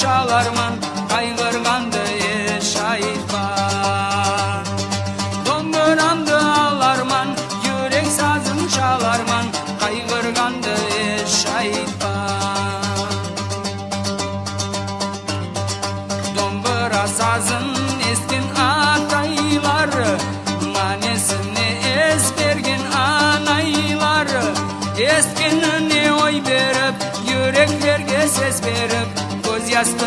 çalarman Kaygırgandı eş aytman Domburamdı alarman Yürek sazın çalarman Kaygırgandı eş aytman Dombura sazın eskin ataylar Manesini esbergin anaylar Eskinini oy berip Yüreklerge ses berip Göz yastı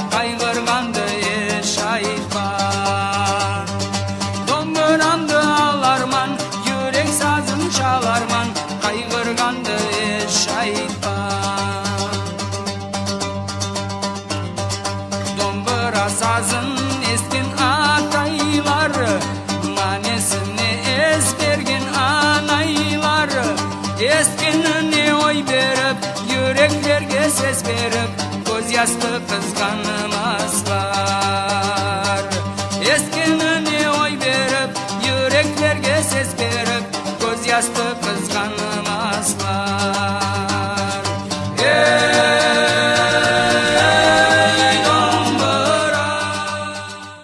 Dombura sazın eskin ataylar Manesini esbergin anaylar Eskinini oy berip Yüreklerge ses berip Göz yastı kızganmazlar